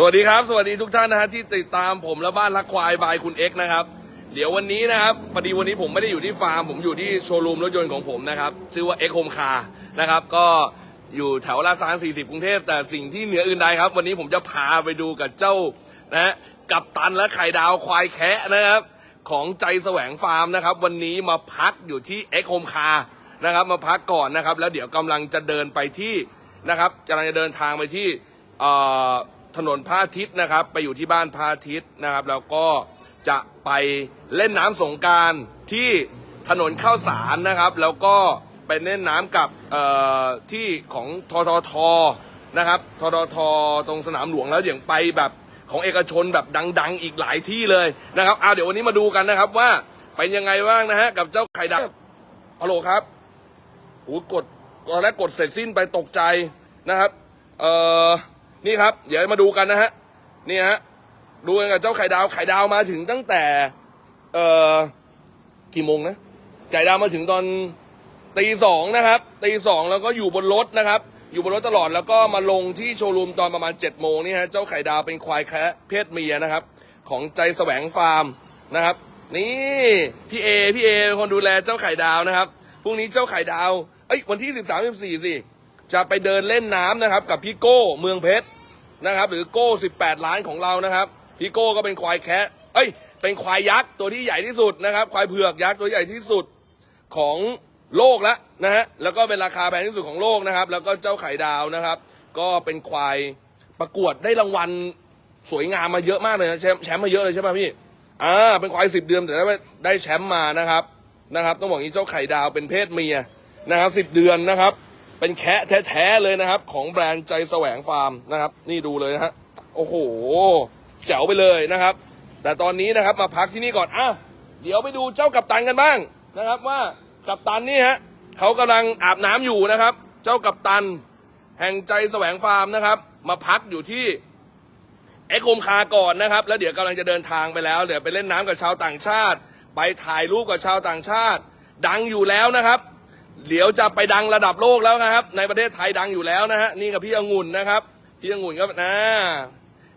สวัสดีครับ สวัสดีทุกท่านนะฮะที่ติดตามผมและบ้านรักควายบายคุณเอ็กนะครับ เดี๋ยววันนี้นะครับพอดีวันนี้ผมไม่ได้อยู่ที่ฟาร์ม ผมอยู่ที่โชว์รูมรถยนต์ของผมนะครับ ชื่อว่าเอ็กโฮมคาร์นะครับ ก็อยู่แถวลาดซาน40 กรุงเทพแต่สิ่งที่เหนืออื่นใดครับ วันนี้ผมจะพาไปดูกับเจ้านะกับตันและไข่ดาวควายแคะนะครับ ของใจแสวงฟาร์มนะครับ วันนี้มาพักอยู่ที่เอ็กโฮมคาร์นะครับ มาพักก่อนนะครับ แล้วเดี๋ยวกำลังจะเดินไปที่นะครับกำลังจะเดินทางไปที่อ่อ ถนนพระอาทิตย์นะครับ ไปอยู่ที่บ้านพระอาทิตย์นะครับ แล้วก็จะไปเล่นน้ำสงการที่ถนนข้าวสารนะครับ แล้วก็ไปเล่นน้ำกับที่ของทททนะครับทททตรงสนามหลวงแล้วอย่างไปแบบของเอกชนแบบดัง ๆ อีกหลายที่เลยนะครับเอาเดี๋ยววันนี้มาดูกันนะครับว่าเป็นยังไงบ้างนะฮะกับเจ้าไข่ดาวฮัลโหลครับโอ้กดตอนแรกกดเสร็จสิ้นไปตกใจนะครับ เอ่อ นี่ครับ เดี๋ยวมาดูกันนะฮะนี่ฮะดูกันกับเจ้าไข่ดาวไข่ดาวมาถึงตั้งแต่ เอ่อกี่โมงนะไข่ดาวมาถึงตอนตีสองนะครับตีสองแล้วก็อยู่บนรถนะครับ อยู่บนรถตลอดแล้วก็มาลงที่โชว์รูมตอนประมาณ7จ็ดโมงนี่ฮะเจ้าไข่ดาวเป็นควายแคะเพศเมียนะครับ ของใจแสวงฟาร์มนะครับ นี่พี่เอพี่เอคนดูแลเจ้าไข่ดาวนะครับพรุ่งนี้เจ้าไข่ดาวเอ้ยวันที่สิบสามสิบสี่สิ จะไปเดินเล่นน้ำนะครับ กับพี่โก้เมืองเพชรนะครับ หรือโก้ 18 ล้านของเรานะครับพี่โก้ก็เป็นควายแคะเอ้ย เป็นควายยักษ์ตัวที่ใหญ่ที่สุดนะครับ ควายเผือกยักษ์ตัวใหญ่ที่สุดของโลกแล้วนะฮะแล้วก็เป็นราคาแพงที่สุดของโลกนะครับ แล้วก็เจ้าไข่ดาวนะครับ ก็เป็นควายประกวดได้รางวัลสวยงามมาเยอะมากเลยนะแชมป์แชมป์มาเยอะเลยใช่ป่ะพี่อ่าเป็นควายสิบเดือนแต่ได้ได้แชมป์มานะครับนะครับ ต้องบอกว่างนี้เจ้าไข่ดาวเป็นเพศเมียนะครับสิบเดือนนะครับ เป็นแคะแท้ๆเลยนะครับ ของแบรนด์ใจแสวงฟาร์มนะครับ นี่ดูเลยนะฮะโอ้โหแจ๋วไปเลยนะครับ แต่ตอนนี้นะครับมาพักที่นี่ก่อนอะเดี๋ยวไปดูเจ้ากัปตันกันบ้างนะครับว่ากัปตันนี่ฮะเขากำลังอาบน้ำอยู่นะครับ เจ้ากัปตัน แห่งใจแสวงฟาร์มนะครับ มาพักอยู่ที่เอ็กโคมคาก่อนนะครับ แล้วเดี๋ยวกำลังจะเดินทางไปแล้วเดี๋ยวไปเล่นน้ำกับชาวต่างชาติ ไปถ่ายรูปกับชาวต่างชาติ ดังอยู่แล้วนะครับ เดี๋ยวจะไปดังระดับโลกแล้วนะครับ ในประเทศไทยดังอยู่แล้วนะฮะนี่กับพี่องุ่นนะครับ พี่องุ่นก็นะ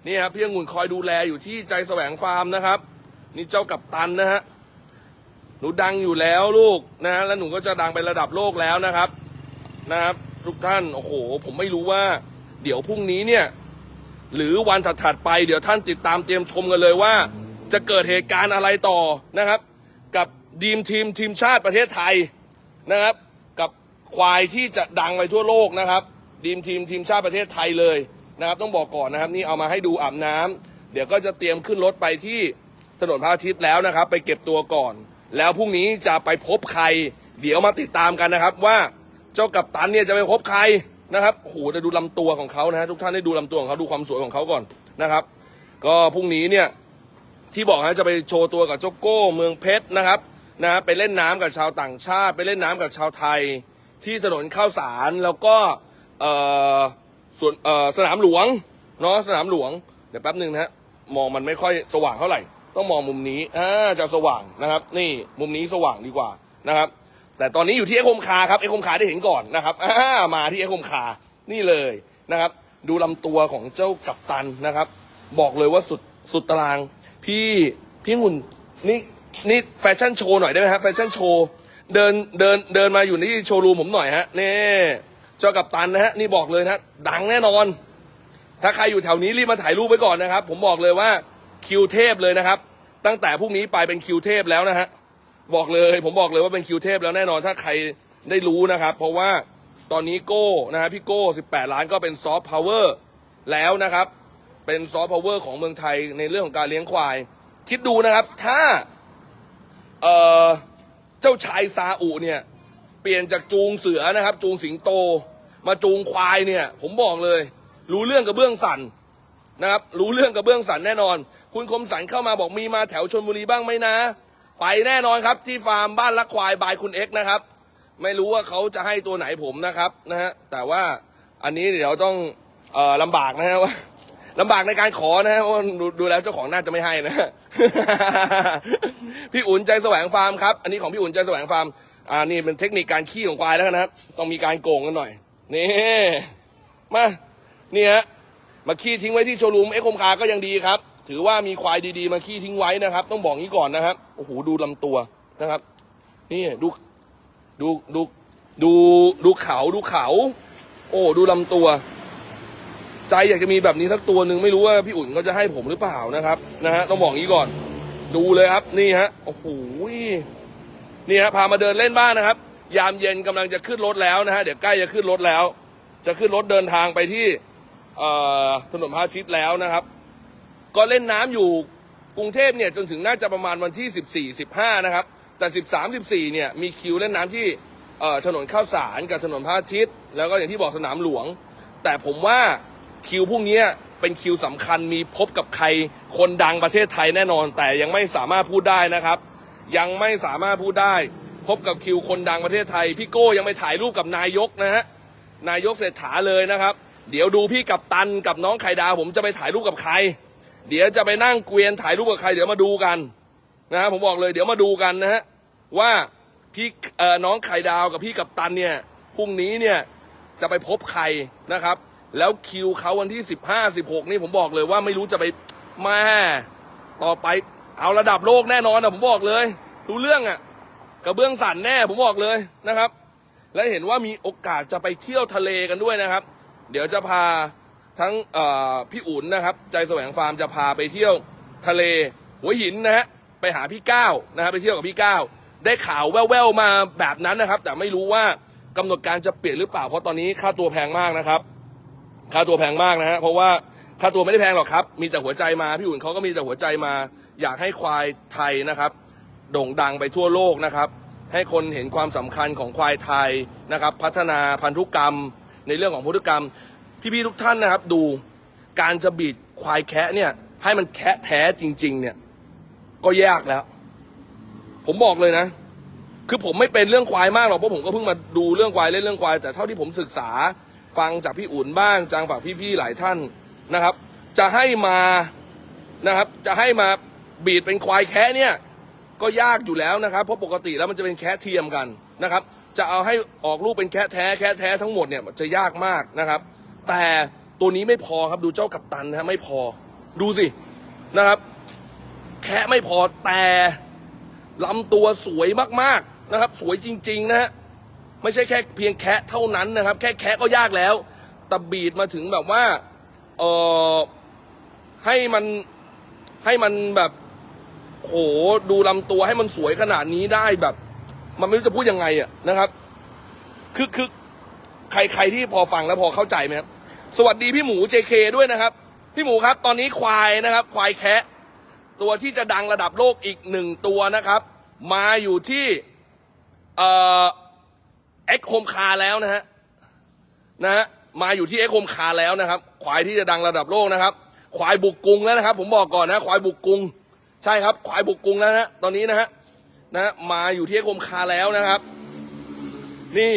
นี่ครับพี่องุ่นคอยดูแลอยู่ที่ใจแสวงฟาร์มนะครับ นี่เจ้ากับตันนะฮะหนูดังอยู่แล้วลูกนะฮะแล้วหนูก็จะดังไประดับโลกแล้วนะครับ นะครับ ทุกท่านโอ้โห ผมไม่รู้ว่า เดี๋ยวพรุ่งนี้เนี่ย หรือวันถัดๆไปเดี๋ยวท่านติดตามเตรียมชมกันเลยว่า จะเกิดเหตุการณ์อะไรต่อนะครับ กับดีมทีมทีมชาติประเทศไทยนะครับกับ ควายที่จะดังไปทั่วโลกนะครับดีมทีมทีมชาติประเทศไทยเลยนะครับ ต้องบอกก่อนนะครับ นี่เอามาให้ดูอาบน้ำเดี๋ยวก็จะเตรียมขึ้นรถไปที่ถนนพระอาทิตย์แล้วนะครับ ไปเก็บตัวก่อน แล้วพรุ่งนี้จะไปพบใคร เดี๋ยวมาติดตามกันนะครับ ว่าเจ้ากัปตันเนี่ยจะไปพบใครนะครับโหจะดูลำตัวของเขานะฮะทุกท่านได้ดูลำตัวของเขาดูความสวยของเขาก่อนนะครับ ก็พรุ่งนี้เนี่ยที่บอกนะจะไปโชว์ตัวกับเจ้าโก้เมืองเพชรนะครับนะไปเล่นน้ำกับชาวต่างชาติ ไปเล่นน้ำกับชาวไทย ที่ถนนข้าวสารแล้วก็ส่วนสนามหลวงเนาะสนามหลวง เดี๋ยวแป๊บหนึ่งนะฮะมองมันไม่ค่อยสว่างเท่าไหร่ ต้องมองมุมนี้อ่าจะสว่างนะครับ นี่มุมนี้สว่างดีกว่านะครับ แต่ตอนนี้อยู่ที่เอ็กโคมคาครับเอ็กโคมคาได้เห็นก่อนนะครับอ่ามาที่เอ็กโคมคานี่เลยนะครับ ดูลำตัวของเจ้ากัปตันนะครับ บอกเลยว่าสุดสุดตาราง พี่พี่งุ่นนี่นี่แฟชั่นโชว์หน่อยได้ไหมฮะแฟชั่นโชว์ เดินเดินเดินมาอยู่ที่โชว์รูมผมหน่อยฮะนี่เจ้ากัปตันนะฮะนี่บอกเลยนะดังแน่นอน ถ้าใครอยู่แถวนี้รีบมาถ่ายรูปไว้ก่อนนะครับ ผมบอกเลยว่าคิวเทพเลยนะครับ ตั้งแต่พรุ่งนี้ไปเป็นคิวเทพแล้วนะฮะบอกเลยผมบอกเลยว่าเป็นคิวเทพแล้วแน่นอนถ้าใครได้รู้นะครับ เพราะว่าตอนนี้โก้นะฮะพี่โก้ 18 ล้านก็เป็นซอฟต์พาวเวอร์แล้วนะครับ เป็นซอฟต์พาวเวอร์ของเมืองไทยในเรื่องของการเลี้ยงควาย คิดดูนะครับ ถ้าเอ่อ เจ้าชายซาอุเนี่ย เปลี่ยนจากจูงเสือนะครับ จูงสิงโต มาจูงควายเนี่ย ผมบอกเลย รู้เรื่องกับเบื้องสันนะครับ รู้เรื่องกับเบื้องสันแน่นอน คุณคมสันเข้ามาบอกมีมาแถวชนบุรีบ้างไหมนะ ไปแน่นอนครับที่ฟาร์มบ้านละควายบายคุณเอ็กนะครับ ไม่รู้ว่าเขาจะให้ตัวไหนผมนะครับนะฮะแต่ว่าอันนี้เดี๋ยวต้องเอ่อลำบากนะฮะว่า ลำบากในการขอนะฮะเพราะว่าดูดูแล้วเจ้าของน่าจะไม่ให้นะ พี่อุ่นใจแสวงฟาร์มครับ อันนี้ของพี่อุ่นใจแสวงฟาร์ม อ่า นี่เป็นเทคนิคการขี้ของควายแล้วนะครับ ต้องมีการโกงกันหน่อย นี่ มา นี่ฮะ มาขี้ทิ้งไว้ที่โชว์รูมเอ็กคมคาก็ยังดีครับ ถือว่ามีควายดีๆ มาขี้ทิ้งไว้นะครับ ต้องบอกงี้ก่อนนะครับ โอ้โห ดูลำตัวนะครับ นี่ดู ดู ดู ดู ดูเขา ดูเขา โอ้ ดูลำตัว ใจอยากจะมีแบบนี้สักตัวหนึ่งไม่รู้ว่าพี่อุ่นก็จะให้ผมหรือเปล่านะครับนะฮะต้องบอกงี้ก่อน ดูเลยครับนี่ฮะโอ้โหนี่ฮะพามาเดินเล่นบ้านนะครับ ยามเย็นกำลังจะขึ้นรถแล้วนะฮะเดี๋ยวใกล้จะขึ้นรถแล้ว จะขึ้นรถเดินทางไปที่ถนนพระอาทิตย์แล้วนะครับ ก็เล่นน้ำอยู่กรุงเทพเนี่ยจนถึงน่าจะประมาณวันที่ 14 15 นะครับ แต่ 13 14 เนี่ยมีคิวเล่นน้ำที่ถนนข้าวสารกับถนนพระอาทิตย์ แล้วก็อย่างที่บอกสนามหลวง แต่ผมว่า คิวพวกนี้เป็นคิวสำคัญมีพบกับใครคนดังประเทศไทยแน่นอน แต่ยังไม่สามารถพูดได้นะครับ ยังไม่สามารถพูดได้ พบกับคิวคนดังประเทศไทย พี่โก้ยังไปถ่ายรูปกับนายกนะฮะนายกเศรษฐาเลยนะครับ เดี๋ยวดูพี่กับตันกับน้องไข่ดาว ผมจะไปถ่ายรูปกับใคร เดี๋ยวจะไปนั่งเกวียนถ่ายรูปกับใคร เดี๋ยวมาดูกันนะฮะผมบอกเลยเดี๋ยวมาดูกันนะฮะว่าพี่เอ่อน้องไข่ดาวกับพี่กับตันเนี่ยพรุ่งนี้เนี่ยจะไปพบใครนะครับ แล้วคิวเขาวันที่15 16นี่ผมบอกเลยว่าไม่รู้จะไปแม่ต่อไปเอาระดับโลกแน่นอนนะผมบอกเลยรู้เรื่องอะ่ะกระเบื้องสั่นแน่ผมบอกเลยนะครับ และเห็นว่ามีโอกาสจะไปเที่ยวทะเลกันด้วยนะครับ เดี๋ยวจะพาทั้งพี่อุ่นนะครับ ใจแสวงฟาร์มจะพาไปเที่ยวทะเล หัวหินนะฮะไปหาพี่ก้าวนะฮะไปเที่ยวกับพี่ก้าวได้ข่าวแว่วๆมาแบบนั้นนะครับ แต่ไม่รู้ว่ากำหนดการจะเปลี่ยนหรือเปล่าเพราะตอนนี้ค่าตัวแพงมากนะครับ ค่าตัวแพงมากนะฮะเพราะว่าค่าตัวไม่ได้แพงหรอกครับ มีแต่หัวใจมาพี่อุ่นเขาก็มีแต่หัวใจมา อยากให้ควายไทยนะครับ โด่งดังไปทั่วโลกนะครับ ให้คนเห็นความสำคัญของควายไทยนะครับ พัฒนาพันธุกรรม ในเรื่องของพันธุกรรมพี่ๆทุกท่านนะครับ ดูการจะบีดควายแคะเนี่ย ให้มันแคะแท้จริง ๆ เนี่ย ก็ยากแล้ว ผมบอกเลยนะ คือผมไม่เป็นเรื่องควายมากหรอกเพราะผมก็เพิ่งมาดูเรื่องควายเล่นเรื่องควายแต่เท่าที่ผมศึกษา ฟังจากพี่อุ่นบ้างจากฝากพี่ๆหลายท่านนะครับ จะให้มานะครับ จะให้มาบีดเป็นควายแคะเนี่ย ก็ยากอยู่แล้วนะครับ เพราะปกติแล้วมันจะเป็นแคะเทียมกันนะครับ จะเอาให้ออกลูกเป็นแคะแท้แคะแท้ทั้งหมดเนี่ยจะยากมากนะครับ แต่ตัวนี้ไม่พอครับดูเจ้ากัปตันนะฮะไม่พอดูสินะครับ แคะไม่พอแต่ลำตัวสวยมากๆนะครับ สวยจริง ๆ นะฮะ ไม่ใช่แค่เพียงแคะเท่านั้นนะครับ แค่แคะก็ยากแล้วแต่บีดมาถึงแบบว่าเออให้มันให้มันแบบโหดูลำตัวให้มันสวยขนาดนี้ได้แบบ มันไม่รู้จะพูดยังไงอะนะครับ คือคือใครใครที่พอฟังแล้วพอเข้าใจไหมครับ สวัสดีพี่หมู JK ด้วยนะครับ พี่หมูครับ ตอนนี้ควายนะครับ ควายแคะตัวที่จะดังระดับโลกอีกหนึ่งตัวนะครับ มาอยู่ที่เอ่อ เอ็กโฮมคาแล้วนะฮะนะฮะมาอยู่ที่เอ็กโฮมคาแล้วนะครับ ควายที่จะดังระดับโลกนะครับ ควายบุกกรุงแล้วนะครับ ผมบอกก่อนนะ ควายบุกกรุง ใช่ครับ ควายบุกกรุงแล้วนะตอนนี้นะฮะนะฮะมาอยู่ที่เอ็กโฮมคาแล้วนะครับ นี่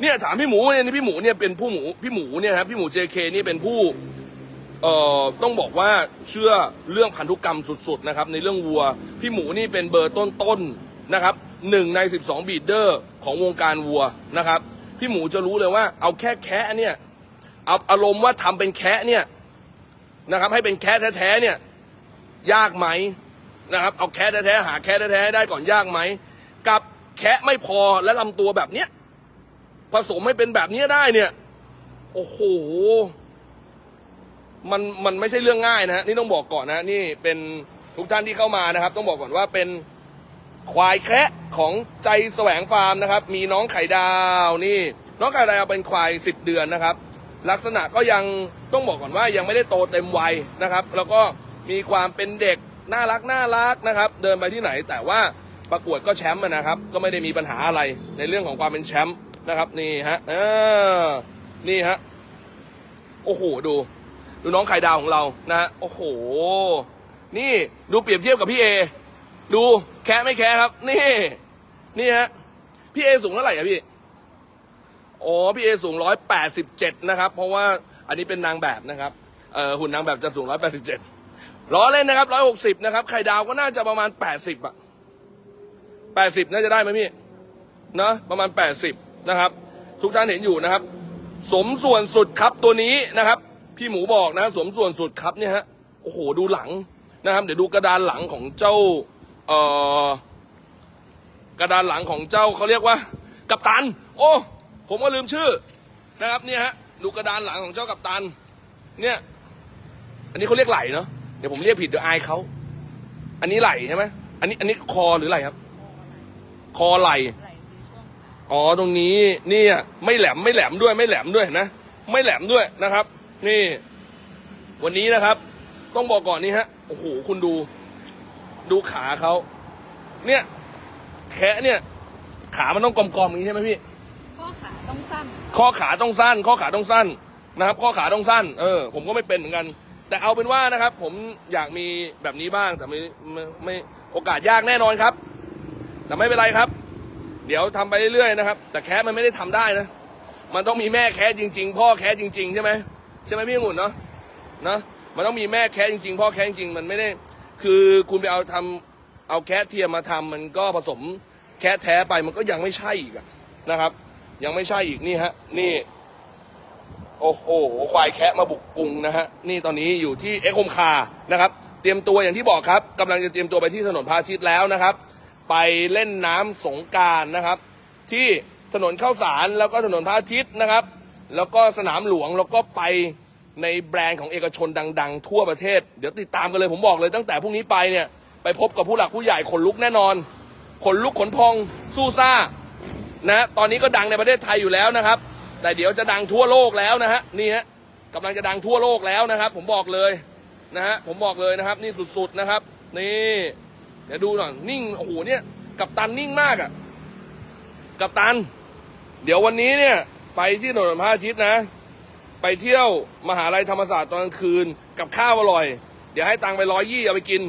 เนี่ยถามพี่หมูเนี่ยพี่หมูเนี่ยเป็นผู้หมูพี่หมูเนี่ยครับพี่หมู JK นี่เป็นผู้เอ่อต้องบอกว่าเชื่อเรื่องพันธุกรรมสุดๆนะครับ ในเรื่องวัว พี่หมูนี่เป็นเบอร์ต้นๆ นะครับหนึ่งในสิบสองบีดเดอร์ของวงการวัวนะครับ พี่หมูจะรู้เลยว่าเอาแค่แคะเนี่ยเอาอารมณ์ว่าทำเป็นแคะเนี่ยนะครับ ให้เป็นแคะแท้ๆเนี่ยยากไหมนะครับ เอาแคะแท้ๆหาแคะแท้ๆได้ก่อนยากไหมกับแคะไม่พอและลำตัวแบบเนี้ยผสมให้เป็นแบบเนี้ยได้เนี่ย โอ้โหมันมันไม่ใช่เรื่องง่ายนะฮะนี่ต้องบอกก่อนนะนี่เป็นทุกท่านที่เข้ามานะครับ ต้องบอกก่อนว่าเป็น ควายแคระของใจแสวงฟาร์มนะครับ มีน้องไข่ดาวนี่ น้องไข่ดาวเป็นควายสิบเดือนนะครับ ลักษณะก็ยังต้องบอกก่อนว่ายังไม่ได้โตเต็มวัยนะครับ แล้วก็มีความเป็นเด็กน่ารักน่ารักนะครับ เดินไปที่ไหนแต่ว่าประกวดก็แชมป์นะครับ ก็ไม่ได้มีปัญหาอะไรในเรื่องของความเป็นแชมป์นะครับนี่ฮะเออนี่ฮะโอ้โหดู ดูน้องไข่ดาวของเรานะฮะโอ้โห นี่ดูเปรียบเทียบกับพี่เอ ดูแคะไม่แคะครับ นี่ นี่ฮะพี่เอสูงเท่าไหร่อะพี่อ๋อพี่เอสูงร้อยแปดสิบเจ็ดนะครับ เพราะว่าอันนี้เป็นนางแบบนะครับเอ่อหุ่นนางแบบจะสูงร้อยแปดสิบเจ็ดล้อเล่นนะครับร้อยหกสิบนะครับไข่ดาวก็น่าจะประมาณแปดสิบอะแปดสิบน่าจะได้ไหมพี่เนะประมาณแปดสิบนะครับ ทุกท่านเห็นอยู่นะครับ สมส่วนสุดครับตัวนี้นะครับ พี่หมูบอกนะสมส่วนสุดครับเนี่ยฮะโอ้โหดูหลังนะครับ เดี๋ยวดูกระดานหลังของเจ้า เอ่อกระดานหลังของเจ้าเขาเรียกว่า กัปตัน โอ้ผมก็ลืมชื่อนะครับเนี่ยฮะดูกระดานหลังของเจ้ากัปตัน เนี่ย อันนี้เขาเรียกไหลเนาะเดี๋ยวผมเรียกผิดเดี๋ยวอายเขาอันนี้ไหลใช่ไหมอันนี้อันนี้คอหรือไหลครับ คอไหลอ๋อตรงนี้เนี่ยไม่แหลมไม่แหลมด้วยไม่แหลมด้วยนะไม่แหลมด้วยนะครับ นี่ วันนี้นะครับ ต้องบอกก่อนนี่ฮะโอ้โหคุณดู ดูขาเขาเนี่ย แคะเนี่ย ขามันต้องกลมๆอย่างนี้ใช่ไหมพี่ ข้อขาต้องสั้นข้อขาต้องสั้น ข้อขาต้องสั้นนะครับ ข้อขาต้องสั้น เออ ผมก็ไม่เป็นเหมือนกัน แต่เอาเป็นว่านะครับ ผมอยากมีแบบนี้บ้างแต่ไม่ไม่ไม่โอกาสยากแน่นอนครับ แต่ไม่เป็นไรครับ เดี๋ยวทำไปเรื่อยๆนะครับ แต่แคสมันไม่ได้ทำได้นะ มันต้องมีแม่แคสจริง ๆ พ่อแคสจริง ๆ ใช่ไหมใช่ไหมพี่องุ่นเนาะนะมันต้องมีแม่แคสจริงๆ พ่อแคสจริงๆมันไม่ได้ คือคุณไปเอาทำเอาแคสเทียมมาทำมันก็ผสมแคสแท้ไปมันก็ยังไม่ใช่อีกอะนะครับ ยังไม่ใช่อีกนี่ฮะ นี่ โอ้โหควายแคะมาบุกกรุงนะฮะนี่ตอนนี้อยู่ที่เอ็กโคมคานะครับ เตรียมตัวอย่างที่บอกครับกำลังจะเตรียมตัวไปที่ถนนพาทิตย์แล้วนะครับ ไปเล่นน้ำสงการนะครับ ที่ถนนเข้าสารแล้วก็ถนนพาทิตย์นะครับ แล้วก็สนามหลวงแล้วก็ไป ในแบรนด์ของเอกชนดัง ๆ ทั่วประเทศ เดี๋ยวติดตามกันเลยผมบอกเลยตั้งแต่พรุ่งนี้ไปเนี่ย ไปพบกับผู้หลักผู้ใหญ่ขนลุกแน่นอนขนลุกขนพองสู้ซ่านะตอนนี้ก็ดังในประเทศไทยอยู่แล้วนะครับ แต่เดี๋ยวจะดังทั่วโลกแล้วนะฮะนี่ฮะกำลังจะดังทั่วโลกแล้วนะครับ ผมบอกเลยนะฮะผมบอกเลยนะครับ นี่สุดๆนะครับ นี่เดี๋ยวดูหน่อยนิ่งโอ้โหเนี่ยกับตันนิ่งมากอะ่ะกับตัน เดี๋ยววันนี้เนี่ย ไปที่ถนนพระอาทิตย์นะ ไปเที่ยวมหาลัยธรรมศาสตร์ตอนกลางคืนกับข้าวอร่อย เดี๋ยวให้ตังค์ไปร้อยยี่เอาไปกิน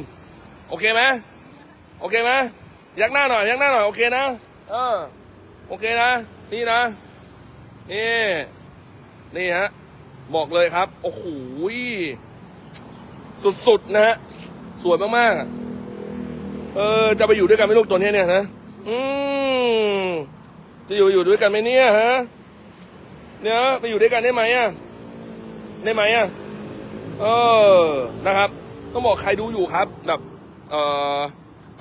โอเคไหมโอเคไหมยักหน้าหน่อยยักหน้าหน่อย โอเคนะเออโอเคนะ นี่นะ นี่ นี่ฮะ บอกเลยครับ โอ้โหสุดๆนะฮะ สวยมากๆ เออ จะไปอยู่ด้วยกันไหมลูกตัวนี้เนี่ยนะ อืมจะอยู่อยู่ด้วยกันไหมเนี่ยฮะ เนี่ยไปอยู่ด้วยกันได้ไหมอะได้ไหมอะเออนะครับ ต้องบอกใครดูอยู่ครับแบบเออ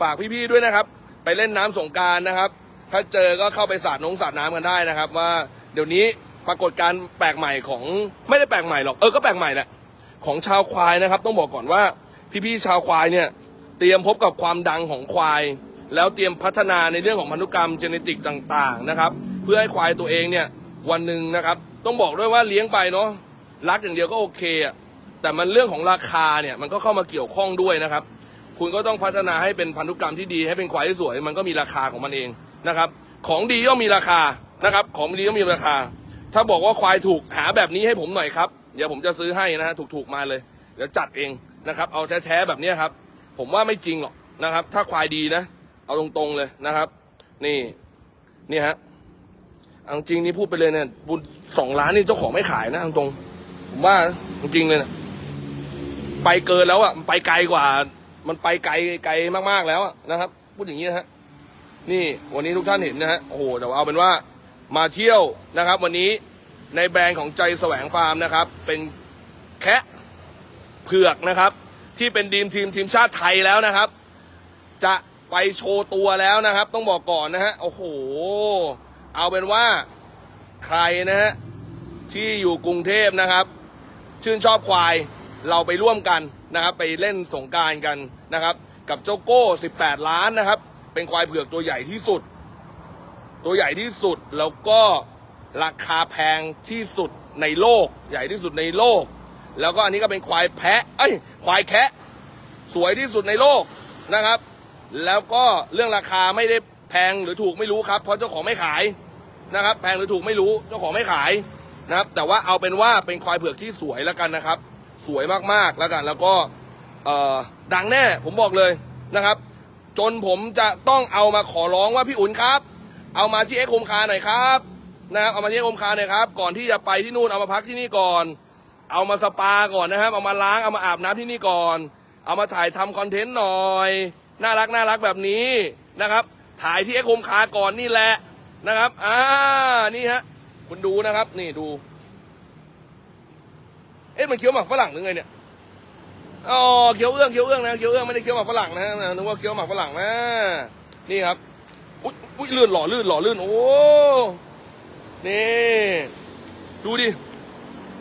ฝากพี่ๆด้วยนะครับ ไปเล่นน้ำสงการนะครับ ถ้าเจอก็เข้าไปสาดน้งสาดน้ำกันได้นะครับ ว่าเดี๋ยวนี้ปรากฏการแปลกใหม่ของไม่ได้แปลกใหม่หรอกเออก็แปลกใหม่แหละของชาวควายนะครับ ต้องบอกก่อนว่าพี่ๆชาวควายเนี่ย เตรียมพบกับความดังของควาย แล้วเตรียมพัฒนาในเรื่องของพันธุกรรมเจเนติกต่าง ๆนะครับ เพื่อให้ควายตัวเองเนี่ย วันหนึ่งนะครับ ต้องบอกด้วยว่าเลี้ยงไปเนาะรักอย่างเดียวก็โอเคอะแต่มันเรื่องของราคาเนี่ยมันก็เข้ามาเกี่ยวข้องด้วยนะครับ คุณก็ต้องพัฒนาให้เป็นพันธุกรรมที่ดีให้เป็นควายที่สวย มันก็มีราคาของมันเองนะครับ ของดีย่อมมีราคานะครับ ของดีย่อมมีราคา ถ้าบอกว่าควายถูกหาแบบนี้ให้ผมหน่อยครับเดี๋ยวผมจะซื้อให้นะฮะถูกๆมาเลยเดี๋ยวจัดเองนะครับ เอาแท้ๆแบบนี้ครับ ผมว่าไม่จริงหรอกนะครับ ถ้าควายดีนะ เอาตรงๆเลยนะครับ นี่นี่ฮะ เอาจริงนี่พูดไปเลยเนี่ยบุญสองล้านนี่เจ้าของไม่ขายนะเอาตรงผมว่านะจริงเลยนะไปเกินแล้วอะมันไปไกลกว่า มันไปไกลไกลมากๆแล้วนะครับ พูดอย่างนี้นะฮะนี่วันนี้ทุกท่านเห็นนะฮะโอ้โหแต่ว่าเอาเป็นว่ามาเที่ยวนะครับ วันนี้ในแบรนด์ของใจแสวงฟาร์มนะครับ เป็นแคะเผือกนะครับ ที่เป็นดีมทีมทีมชาติไทยแล้วนะครับ จะไปโชว์ตัวแล้วนะครับ ต้องบอกก่อนนะฮะโอ้โห เอาเป็นว่าใครนะฮะที่อยู่กรุงเทพนะครับ ชื่นชอบควายเราไปร่วมกันนะครับ ไปเล่นสงการกันนะครับ กับเจ้าโก้ 18 ล้านนะครับ เป็นควายเผือกตัวใหญ่ที่สุด ตัวใหญ่ที่สุดแล้วก็ราคาแพงที่สุดในโลก ใหญ่ที่สุดในโลก แล้วก็อันนี้ก็เป็นควายแพะเอ้ยควายแคะ สวยที่สุดในโลกนะครับ แล้วก็เรื่องราคาไม่ได้ แพงหรือถูกไม่รู้ครับเพราะเจ้าของไม่ขายนะครับ แพงหรือถูกไม่รู้เจ้าของไม่ขายนะครับ แต่ว่าเอาเป็นว่าเป็นควายเผือกที่สวยแล้วกันนะครับ สวยมากๆแล้วกัน แล้วก็เอ่อดังแน่ผมบอกเลยนะครับ จนผมจะต้องเอามาขอร้องว่าพี่อุ่นครับ เอามาที่เอ็กโคมคาหน่อยครับนะครับเอามาที่เอ็กโคมคาหน่อยครับ ก่อนที่จะไปที่นู่นเอามาพักที่นี่ก่อน เอามาสปาก่อนนะครับ เอามาล้างเอามาอาบน้ำที่นี่ก่อน เอามาถ่ายทำคอนเทนต์หน่อย น่ารักน่ารักแบบนี้นะครับ ถ่ายที่เอ็กโคมคาก่อนนี่แหละนะครับ อ่า นี่ฮะ คุณดูนะครับ นี่ดู เอ๊ะมันเคี้ยวหมากฝรั่งหรือไงเนี่ย อ๋อ เคี้ยวเอื้อง เคี้ยวเอื้องนะ เคี้ยวเอื้องไม่ได้เคี้ยวหมากฝรั่งนะนึกว่าเคี้ยวหมากฝรั่งนะ นี่ครับ อุ้ยอุ้ยลื่นหล่อลื่นหล่อลื่น โอ้ นี่ ดูดิ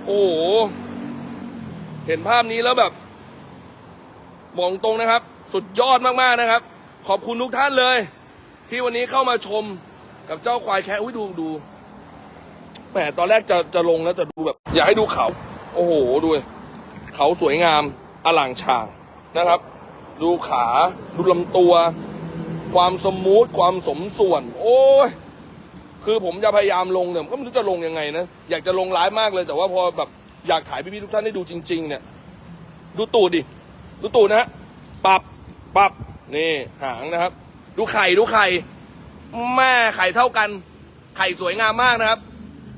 โอ้โห เห็นภาพนี้แล้วแบบบอกตรงนะครับ สุดยอดมากๆนะครับ ขอบคุณทุกท่านเลย ที่วันนี้เข้ามาชมกับเจ้าควายแคะอุ้ยดูดูแหมตอนแรกจะจะลงแล้วแต่ดูแบบ อยากให้ดูเขา โอ้โหดูเขาสวยงามอลังฉางนะครับ ดูขาดูลำตัว ความสมูทความสมส่วน โอ้ยคือผมจะพยายามลงเนี่ยก็ไม่รู้จะลงยังไงนะอยากจะลงร้ายมากเลย แต่ว่าพอแบบอยากถ่ายพี่ๆทุกท่านได้ดูจริง ๆ เนี่ย ดูตูดดิดูตูดนะฮะปับปับนี่หางนะครับ ดูไข่ดูไข่แม่ไข่เท่ากัน ไข่สวยงามมากนะครับ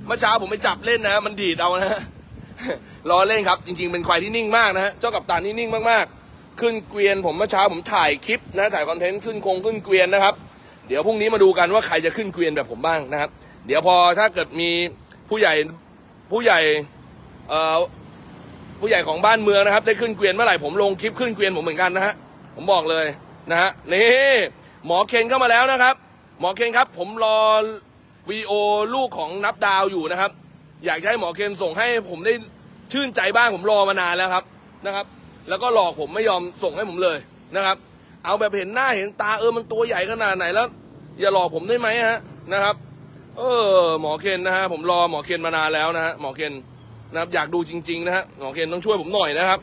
เมื่อเช้าผมไปจับเล่นนะ มันดีดเอานะฮะล้อเล่นครับ จริง ๆ เป็นควายที่นิ่งมากนะฮะเจ้ากับตานี่นิ่งมากๆ ขึ้นเกวียนผมเมื่อเช้าผมถ่ายคลิปนะถ่ายคอนเทนต์ขึ้นคงขึ้นเกวียนนะครับ เดี๋ยวพรุ่งนี้มาดูกันว่าใครจะขึ้นเกวียนแบบผมบ้างนะครับ เดี๋ยวพอถ้าเกิดมีผู้ใหญ่ผู้ใหญ่เอ่อผู้ใหญ่ของบ้านเมืองนะครับ ได้ขึ้นเกวียนเมื่อไหร่ผมลงคลิปขึ้นเกวียนผมเหมือนกันนะฮะผมบอกเลยนะฮะนี่ หมอเคนเข้ามาแล้วนะครับ หมอเคนครับ ผมรอวีโอลูกของนับดาวอยู่นะครับ อยากให้หมอเคนส่งให้ผมได้ชื่นใจบ้างผมรอมานานแล้วครับนะครับ แล้วก็หลอกผมไม่ยอมส่งให้ผมเลยนะครับ เอาแบบเห็นหน้าเห็นตาเออมันตัวใหญ่ขนาดไหนแล้ว อย่าหลอกผมได้ไหมฮะนะครับ เออหมอเคนนะฮะผมรอหมอเคนมานานแล้วนะฮะหมอเคนนะครับอยากดูจริง ๆ นะฮะหมอเคนต้องช่วยผมหน่อยนะครับ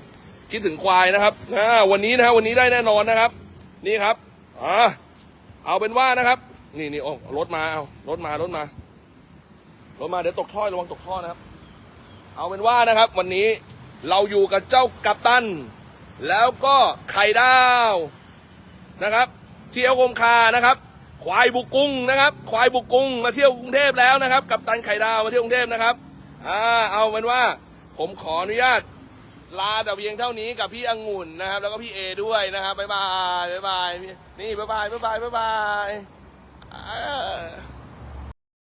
คิดถึงควายนะครับอ่าวันนี้นะฮะวันนี้ได้แน่นอนนะครับ นี่ครับอ่า เอาเป็นว่านะครับ นี่นี่โอ้รถมาเอารถมารถมารถมาเดี๋ยวตกท่อระวังตกท่อนะครับ เอาเป็นว่านะครับ วันนี้เราอยู่กับเจ้ากัปตัน แล้วก็ไข่ดาวนะครับเที่ยวคมคานะครับ ควายบุกกุ้งนะครับ ควายบุกกุ้งมาเที่ยวกรุงเทพแล้วนะครับ กัปตันไข่ดาวมาเที่ยวกรุงเทพนะครับอ่าเอาเป็นว่าผมขออนุญาต ลาแต่เพียงเท่านี้กับพี่องุ่นนะครับ แล้วก็พี่เอด้วยนะครับบ๊ายบายบ๊ายบายนี่บ๊ายบายบ๊ายบายบ๊ายบาย